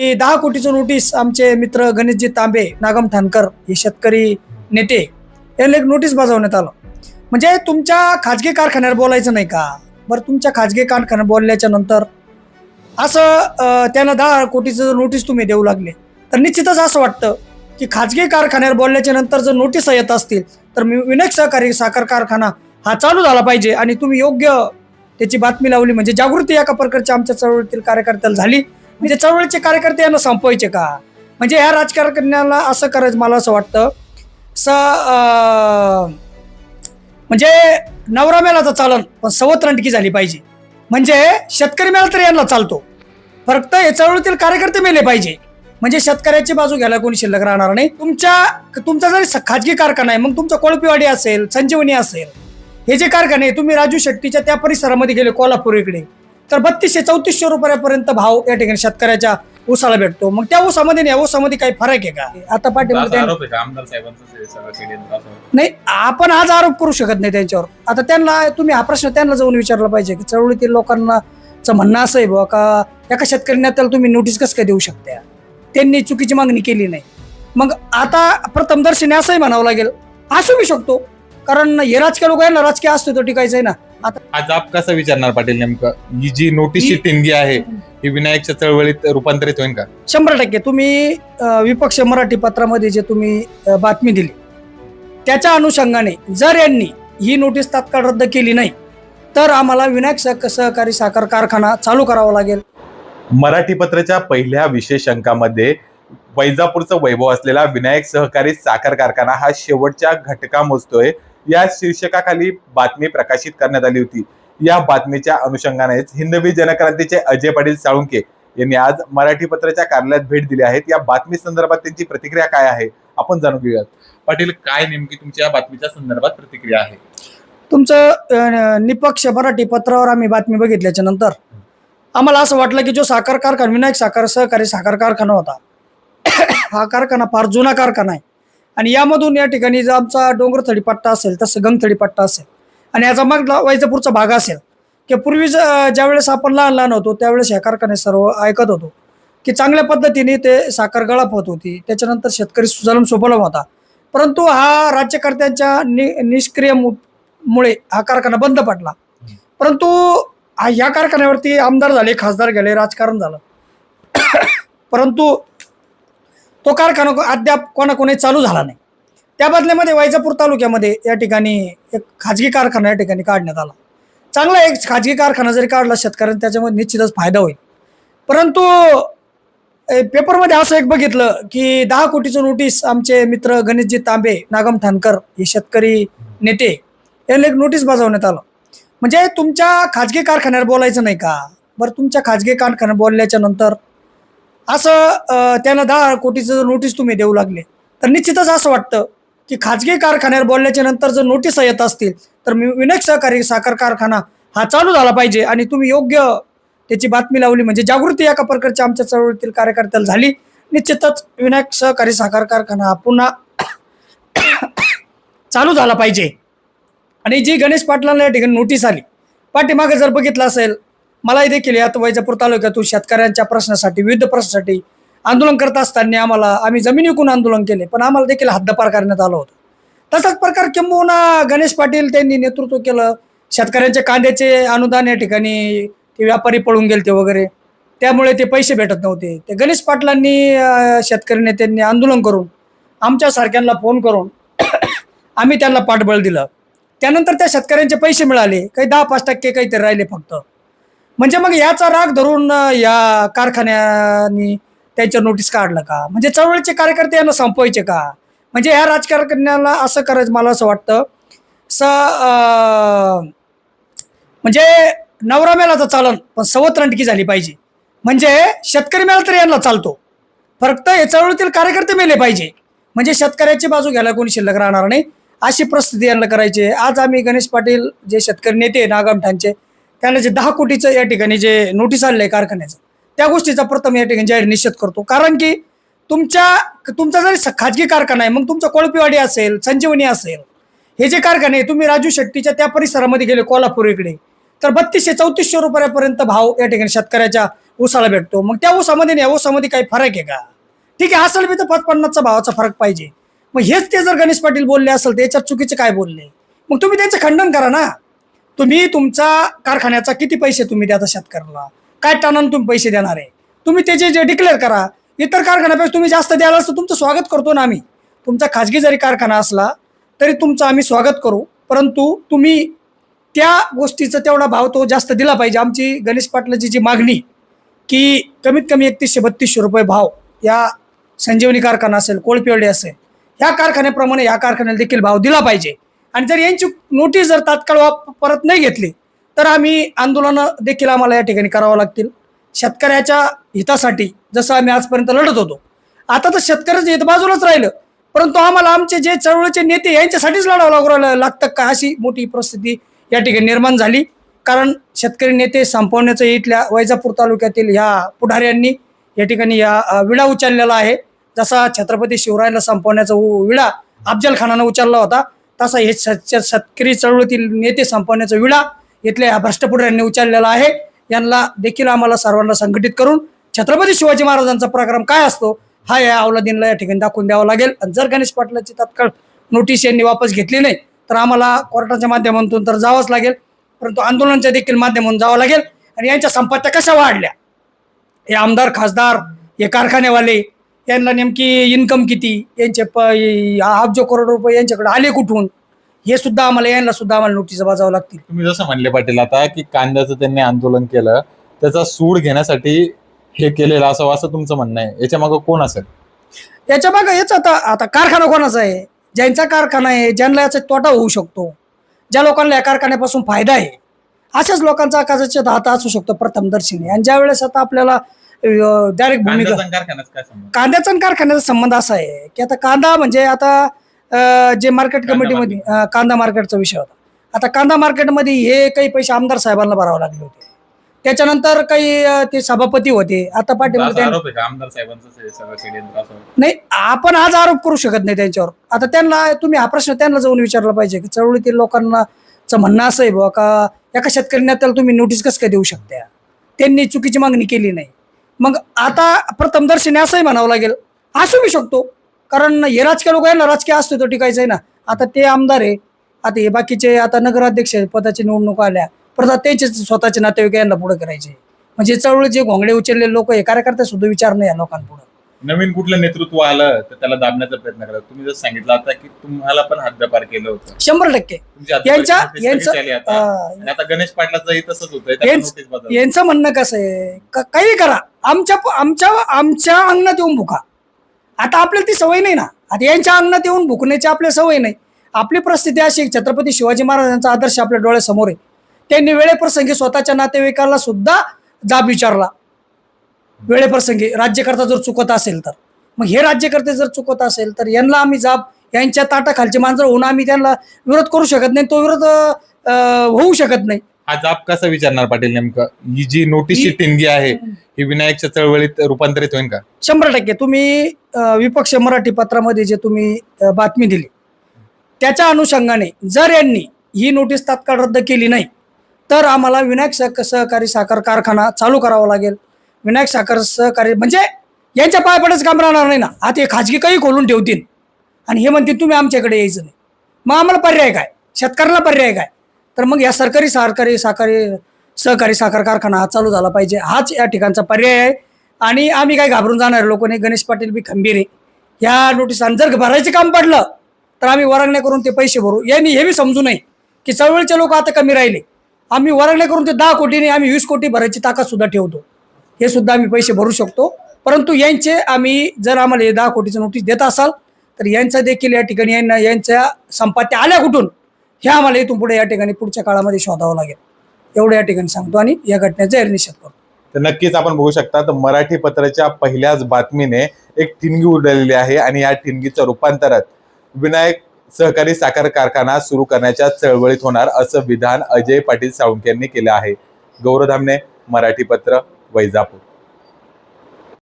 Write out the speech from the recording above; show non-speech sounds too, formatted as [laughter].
की दहा कोटीचं नोटीस आमचे मित्र गणेशजी तांबे नागम ठाणकर हे शेतकरी नेते यांना एक नोटीस बजावण्यात आलं. म्हणजे तुमच्या खाजगी कारखान्यावर बोलायचं नाही का? बरं तुमच्या खाजगी कारखान्यात बोलल्याच्या नंतर असं त्यांना दहा कोटीचं नोटीस तुम्ही देऊ लागले. तर निश्चितच असं वाटतं की खाजगी कारखान्यावर बोलल्याच्या नंतर जर नोटीस येत असतील तर मी विनायक सहकारी साखर कारखाना हा चालू झाला पाहिजे आणि तुम्ही योग्य त्याची बातमी लावली. म्हणजे जागृती एका प्रकारच्या आमच्या चळवळीतील कार्यकर्त्याला झाली. म्हणजे चळवळीचे कार्यकर्ते यांना संपवायचे का? म्हणजे ह्या राजकारण्याला असं करायचं मला असं वाटतं. स म्हणजे नवरा मेला तर चालन पण सवत रणटकी झाली पाहिजे. म्हणजे शेतकरी मेला तर यांना चालतो. फक्त हे चळवळीतील कार्यकर्ते मेले पाहिजे. म्हणजे शेतकऱ्याची बाजू घ्यायला कोणी शिल्लक राहणार नाही. तुमच्या तुमचा जरी स- खाजगी कारखाना आहे मग तुमचा कोळपीवाडी असेल संजीवनी असेल हे जे कारखाने तुम्ही राजू शेट्टीच्या त्या परिसरामध्ये गेले कोल्हापूर इकडे. तर बत्तीसशे चौतीसशे रुपयापर्यंत भाव या ठिकाणी शेतकऱ्याच्या ऊसाला भेटतो. मग त्या ऊसामध्ये या ऊसामध्ये काही फरक आहे का? आता असं. नाही आपण आज आरोप करू शकत नाही त्यांच्यावर. आता त्यांना तुम्ही हा प्रश्न त्यांना जाऊन विचारला पाहिजे की चळवळीतील लोकांना चं म्हणणं असं आहे बुवा का एका शेतकऱ्यांना त्याला तुम्ही नोटीस कसं काय देऊ शकता? त्यांनी चुकीची मागणी केली नाही. मग आता प्रथमदर्शनी असंही म्हणावं लागेल. असू बी शकतो. कारण हे राजकीय लोक आहे ना राजकीय असतो तो टिकायचं आहे ना. आज आप कसं विचारणार पाटील नेमकं? ही जी नोटीसची ही- देणगी आहे ही विनायकच्या चळवळीत रूपांतरित होईल का? शंभर टक्के. तुम्ही अं, विपक्ष मराठी पत्रामध्ये जे तुम्ही अं, बातमी दिली त्याच्या अनुषंगाने जर यांनी ही नोटीस तात्काळ रद्द केली नाही तर आम्हाला विनायक सह- सहकारी साखर कारखाना चालू करावा लागेल. मराठी पत्राच्या पहिल्या विशेष अंकामध्ये वैजापूरचं वैभव असलेला विनायक सहकारी साखर कारखाना हा शेवटच्या घटका मोजतोय. या शीर्षकाखाली बातमी प्रकाशित करण्यात आली होती. या बातमीच्या अनुषंगानेच हिंदवी जनक्रांतीचे अजय पाटील साळुंके यांनी आज मराठी पत्राच्या कार्यालयात भेट दिली आहेत. या बातमी संदर्भात त्यांची प्रतिक्रिया काय आहे? आपण जाणून घेऊयात. पाटील काय नेमकी तुमच्या या बातमीच्या संदर्भात प्रतिक्रिया आहे? तुमचं निपक्ष मराठी पत्रावर आम्ही बातमी बघितल्याच्या नंतर आम्हाला असं वाटलं की जो साखर कारखाना विनायक साखर सहकारी साखर कारखाना होता [coughs] हा कारखाना फार जुना कारखाना आहे. आणि यामधून या ठिकाणी जर आमचा डोंगरथडी पट्टा असेल तसं गंगथडी पट्टा असेल. आणि याचा मग वैजापूरचा भाग असेल की पूर्वी ज्यावेळेस आपण लहान लहान होतो त्यावेळेस ह्या कारखाने सर्व ऐकत होतो की चांगल्या पद्धतीने ते साखर गळप होत होती. त्याच्यानंतर शेतकरी सुजलम सुफलम होता. परंतु हा राज्यकर्त्यांच्या नि निष्क्रिय मु- मुळे हा कारखाना बंद पडला. परंतु हा- ह्या कारखान्यावरती आमदार झाले खासदार गेले राजकारण झालं. [coughs] परंतु तो कारखाना अद्याप कोणाकोणी चालू झाला नाही. त्या बदल्यामध्ये वैजापूर तालुक्यामध्ये या ठिकाणी एक खाजगी कारखाना या ठिकाणी काढण्यात आला. चांगला एक खाजगी कारखाना जरी काढला शेतकऱ्यांना त्याच्यामध्ये निश्चितच फायदा होईल. परंतु पेपरमध्ये असं एक बघितलं की दहा कोटीचं नोटीस आमचे मित्र गणेशजी तांबे नागम ठाणकर हे शेतकरी नेते यांना एक नोटीस बजावण्यात आलं. म्हणजे तुमच्या खाजगी कारखान्यावर बोलायचं नाही का? बरं तुमच्या खाजगी कारखान्यात बोलल्याच्या नंतर असं त्यांना दहा कोटीचं जर नोटीस तुम्ही देऊ लागले. तर निश्चितच असं वाटतं की खाजगी कारखान्यावर बोलल्याच्या नंतर जर नोटीस येत असतील तर मी विनायक सहकारी साखर कारखाना हा चालू झाला पाहिजे आणि तुम्ही योग्य त्याची बातमी लावली. म्हणजे जागृती एका प्रकारच्या आमच्या चळवळीतील कार्यकर्त्याला झाली. निश्चितच विनायक सहकारी साखर कारखाना हा पुन्हा चालू झाला पाहिजे. आणि जी गणेश पाटलांना या ठिकाणी नोटीस आली. पाठीमागे जर बघितलं असेल मलाही देखील यात वैजापूर तालुक्यातून शेतकऱ्यांच्या प्रश्नासाठी विविध प्रश्नासाठी आंदोलन करत असताना आम्हाला आम्ही जमीन विकून आंदोलन केले पण आम्हाला देखील हद्दपार करण्यात आलं होतं. तसाच प्रकार किंबहुना गणेश पाटील त्यांनी नेतृत्व केलं. शेतकऱ्यांच्या कांद्याचे अनुदान या ठिकाणी ते व्यापारी पळून गेलते वगैरे. त्यामुळे ते पैसे भेटत नव्हते. ते गणेश पाटलांनी शेतकरी नेत्यांनी आंदोलन करून आमच्यासारख्यांना फोन करून [coughs] आम्ही त्यांना पाठबळ दिलं. त्यानंतर त्या शेतकऱ्यांचे पैसे मिळाले. काही दहा पाच टक्के काहीतरी राहिले फक्त. म्हणजे मग याचा राग धरून या कारखान्यानी त्यांच्या नोटीस काढलं का? म्हणजे चळवळीचे कार्यकर्ते यांना संपवायचे का? म्हणजे ह्या राजकारण्याला असं करायचं मला असं वाटतं. स म्हणजे नवरा मेला तर चालन पण सवत झाली पाहिजे. म्हणजे शेतकरी मेला तर यांना चालतो. फक्त या चळवळीतील कार्यकर्ते मेले पाहिजे. म्हणजे शेतकऱ्याची बाजू घ्यायला कोणी शिल्लक राहणार नाही. अशी परिस्थिती यांना करायची आज आम्ही गणेश पाटील जे शेतकरी नेते नागमठांचे त्याला त्यांना जे दहा कोटीचं या ठिकाणी जे नोटीस आलेलं आहे कारखान्याचं त्या गोष्टीचा प्रथम या ठिकाणी जाहीर निषेध करतो. कारण की तुमच्या तुमचा जरी खाजगी कारखाना आहे मग तुमचा कोळपीवाडी असेल संजीवनी असेल हे जे कारखाने तुम्ही राजू शेट्टीच्या त्या परिसरामध्ये गेले कोल्हापूर इकडे. तर बत्तीसशे चौतीसशे रुपयापर्यंत भाव या ठिकाणी शेतकऱ्याच्या ऊसाला भेटतो. मग त्या ऊसामध्ये नाही या ऊसामध्ये काही फरक आहे का? ठीक आहे असेल बी तर पाच पन्नासचा भावाचा फरक पाहिजे. मग हेच ते जर गणेश पाटील बोलले असेल तर याच्यात चुकीचे काय बोलले? मग तुम्ही त्याचं खंडन करा ना. तुम्ही तुमचा कारखान्याचा किती पैसे तुम्ही द्या शेतकऱ्याला? काय टनानं तुम्ही पैसे देणार आहे? तुम्ही त्याचे जे डिक्लेअर करा इतर कारखान्यापेक्षा तुम्ही जास्त द्याल तर तुमचं स्वागत करतो ना आम्ही. तुमचा खाजगी जरी कारखाना असला तरी तुमचं आम्ही स्वागत करू. परंतु तुम्ही त्या गोष्टीचा तेवढा भाव तो जास्त दिला पाहिजे. आमची गणेश पाटलाची जी मागणी की कमीत कमी एकतीसशे बत्तीसशे रुपये भाव या संजीवनी कारखाना असेल कोळपिवडे असेल ह्या कारखान्याप्रमाणे या कारखान्याला देखील भाव दिला पाहिजे. आणि जर यांची नोटीस जर तात्काळ वाप- परत नाही घेतली तर आम्ही आंदोलनं देखील आम्हाला या ठिकाणी करावं लागतील. शेतकऱ्याच्या हितासाठी जसं आम्ही आजपर्यंत लढत होतो. आता तर शेतकऱ्याचं हित बाजूलाच राहिलं. परंतु आम्हाला आमचे जे चळवळीचे नेते यांच्यासाठीच लढावं लागू लागतं का? अशी मोठी परिस्थिती या ठिकाणी निर्माण झाली. कारण शेतकरी नेते संपवण्याचं इथल्या वैजापूर तालुक्यातील ह्या पुढाऱ्यांनी या ठिकाणी या विडा उचललेला आहे. जसा छत्रपती शिवरायला संपवण्याचा उ- विडा अफजल खानानं उचलला होता तसा हे शेत- शेतकरी चळवळीतील नेते संपवण्याचा विडा इथल्या ह्या भ्रष्टपुढाऱ्यांनी उचललेला आहे. यांना देखील आम्हाला सर्वांना संघटित करून छत्रपती शिवाजी महाराजांचा प्रक्रम काय असतो हा या अवलादीनला या ठिकाणी दाखवून द्यावा लागेल. आणि जर गणेश पाटलाची तात्काळ नोटीस यांनी वापस घेतली नाही तर आम्हाला कोर्टाच्या माध्यमातून तर जावंच लागेल. परंतु आंदोलनाच्या देखील माध्यमातून जावं लागेल. आणि यांच्या संपत्त्या कशा वाढल्या? हे आमदार खासदार हे कारखानेवाले यांना नेमकी इन्कम किती? यांचे प अब्ज करोड रुपये यांच्याकडे आले कुठून? हे सुद्धा आम्हाला यांना सुद्धा आम्हाला नोटीस बजावं लागतील. तुम्ही जसं म्हणले पाटील आता की कांद्याचं त्यांनी आंदोलन केलं त्याचा सूड घेण्यासाठी हे केलेलं असं असं तुमचं म्हणणं आहे. याच्या मागे कोण असेल? याच्या मागं हेच आता आता कारखाना कोणाचा आहे? ज्यांचा कारखाना आहे ज्यांना याचा तोटा होऊ शकतो. ज्या लोकांना या कारखान्यापासून फायदा आहे अशाच लोकांचा कदाचित हात असू शकतो प्रथमदर्शनी. आणि ज्या वेळेस आता आपल्याला डायरेक्ट भूमिका. कांद्याचा कारखान्याचा काय संबंध? कांद्याचा आणि कारखान्याचा संबंध असा आहे की आता कांदा म्हणजे आता अं, जे मार्केट कांदा कमिटीमध्ये अं, कांदा मार्केटचा विषय होता. आता कांदा मार्केटमध्ये हे काही पैसे आमदार साहेबांना भरावे लागले होते. त्याच्यानंतर काही अं, ते सभापती होते. आता पाठीमध्ये असा त्यांनी- आरोप आहे का? आमदार साहेबांचं हे सगळं षडयंत्र असं. नाही आपण आज आरोप करू शकत नाही त्यांच्यावर. आता त्यांना तुम्ही हा प्रश्न त्यांना जाऊन विचारला पाहिजे की चळवळीतील लोकांना चं म्हणणं असं आहे बुवा का? एका शेतकरी नेत्याला तुम्ही नोटीस कसं काय देऊ शकता? त्यांनी चुकीची मागणी केली नाही. मग आता प्रथमदर्शनी असंही म्हणावं लागेल. असू बी शकतो. कारण हे राजकीय लोक आहे ना राजकीय असतो तो टिकायचं आहे ना. आता ते आमदार आहे. आता हे बाकीचे आता नगराध्यक्ष पदाची निवडणूक आल्या. परत त्यांचे स्वतःचे नातेवाईक यांना पुढे करायचे. म्हणजे चळवळीचे घोंगडे उचललेले लोक हे कार्यकर्ते सुद्धा विचार नाही या लोकांपुढे. नवीन कुठलं नेतृत्व आलं तर त्याला दाबण्याचा प्रयत्न करा. तुम्ही जसं सांगितलं आता की तुम्हाला पण हद्दपार केलं होतं. शंभर टक्के. यांच्या- यांचं- गणेश पाटलाचंही तसंच यांचं- म्हणणं कसं आहे? काही करा. आमच्या आमच्या आमच्या अंगणात येऊन भुका. आता आपल्याला ती सवय नाही ना. आता यांच्या अंगणात येऊन भुकण्याची आपल्या सवय नाही. आपली परिस्थिती अशी छत्रपती शिवाजी महाराजांचा आदर्श आपल्या डोळ्यासमोर आहे. त्यांनी वेळेप्रसंगी स्वतःच्या नातेवाईकाला सुद्धा जाब विचारला. वेळेप्रसंगी राज्यकर्ता जर चुकत असेल तर. मग हे राज्यकर्ते जर चुकत असेल तर यांना आम्ही जाब यांच्या ताटाखालचे मांजर होऊन आम्ही त्यांना विरोध करू शकत नाही. तो विरोध होऊ शकत नाही. हा जाब कसा विचारणार पाटील नेमकं? ही जी नोटीसची ही- टिंगी आहे ही विनायकच्या चळवळीत रूपांतरित होईल का? शंभर टक्के. तुम्ही अ, विपक्ष मराठी पत्रामध्ये जे तुम्ही अ, बातमी दिली त्याच्या अनुषंगाने जर यांनी ही नोटीस तात्काळ रद्द केली नाही तर आम्हाला विनायक सह सहकारी साखर कारखाना चालू करावा लागेल. विनायक साखर सहकारी म्हणजे यांच्या पाय पडच काम राहणार नाही ना? आता हे खाजगी काही खोलून ठेवतील. आणि हे म्हणतील तुम्ही आमच्याकडे यायचं नाही. मग आम्हाला पर्याय काय? शेतकऱ्याला पर्याय काय? तर मग या सरकारी सरकारी साखरी सहकारी साखर कारखाना हा चालू झाला पाहिजे. हाच या ठिकाणचा पर्याय आहे. आणि आम्ही काय घाबरून जाणार लोक नाही. गणेश पाटील बी खंबीर आहे. या नोटीस जर भरायचं काम पडलं तर आम्ही वरांगण्या करून ते पैसे भरू. यांनी हे बी समजू नये की चळवळीचे लोक आता कमी राहिले. आम्ही वरांगण्या करून ते दहा कोटीने आम्ही वीस कोटी भरायची ताकद सुद्धा ठेवतो. हे सुद्धा आम्ही पैसे भरू शकतो. परंतु यांचे आम्ही जर आम्हाला हे दहा कोटीचं नोटीस देत असाल तर यांचा देखील या ठिकाणी यांना यांच्या संपात्या आल्या कुठून? हे आम्हाला इथून पुढे या ठिकाणी पुढच्या काळामध्ये शोधावं लागेल. एवढं या ठिकाणी सांगतो आणि या घटनेचा जाहीर निषेध करतो. तर नक्कीच आपण बघू शकता तर मराठी पत्राच्या पहिल्याच बातमीने एक ठिणगी उडलेली आहे आणि या ठिणगीचं रूपांतरात विनायक सहकारी साखर कारखाना सुरू करण्याच्या चळवळीत होणार असं विधान अजय पाटील साळुंके यांनी केलं आहे. गौरधामने मराठी पत्र वैजापूर.